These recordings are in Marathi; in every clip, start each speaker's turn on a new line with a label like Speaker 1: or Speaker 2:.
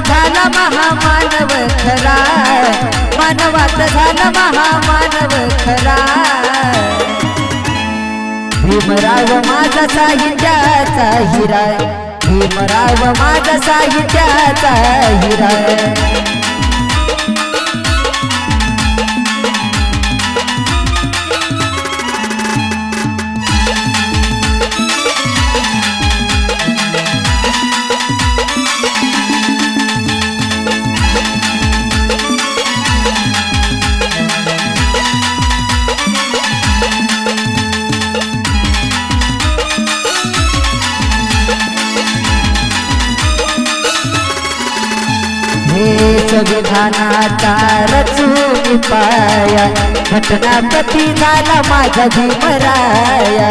Speaker 1: झाला महामानव खरा मानवात झाला महामानव खरा भीमराव माझा साहित्याचा हिरा भीमराव माझा साहित्याचा हिरा हे संविधानाचा रचून पाया घटनापती झाला माझा भीमराया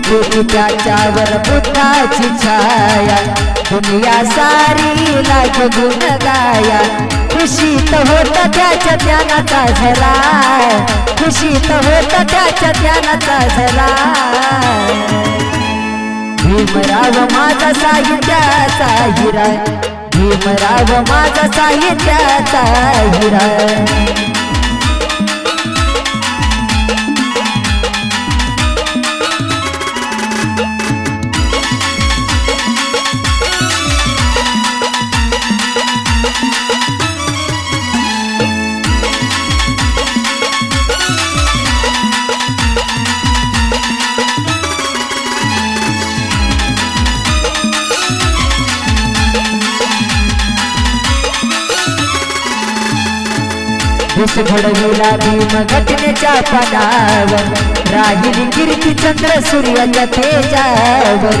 Speaker 1: कृपी त्याच्यावर बुद्धाची छाया. दुनिया सारी लाख गुण गाया खुशीत होत त्याच्या ज्ञानाचा झरा. खुशीत होत त्याच्या ज्ञानाचा झरा. भीमराव माझा साहित्याचा हिरा. भीमराव माझा साहित्याचा हिरा. दिस घडविला भीम घटनेच्या पदावर राहिली कीर्ती चंद्र सूर्याच्या तेजावर.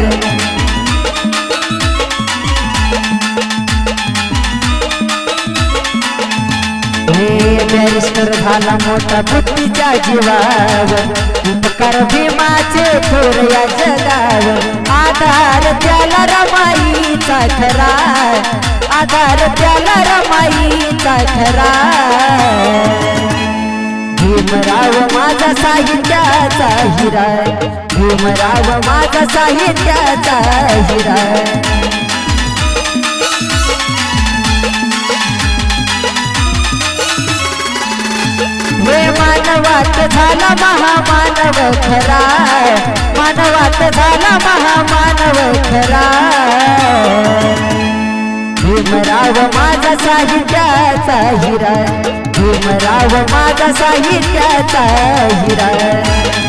Speaker 1: बॅरिस्टर झाला मोठा बुद्धीच्या जीवावर. उपकार भीमाचे थोर या जगावर. आधार त्याला रमाईचा खरा आधार त्याला रमाईचा खरा माझा साहित्याचा हिरा. भीमराव माझा साहित्याचा हिरा. हे मानवात झाला महामानव खरा. मानवात झाला महामानव खरा. भीमराव माझा साहित्याचा हिरा. भीमराव माझा साहित्याचा हिरा.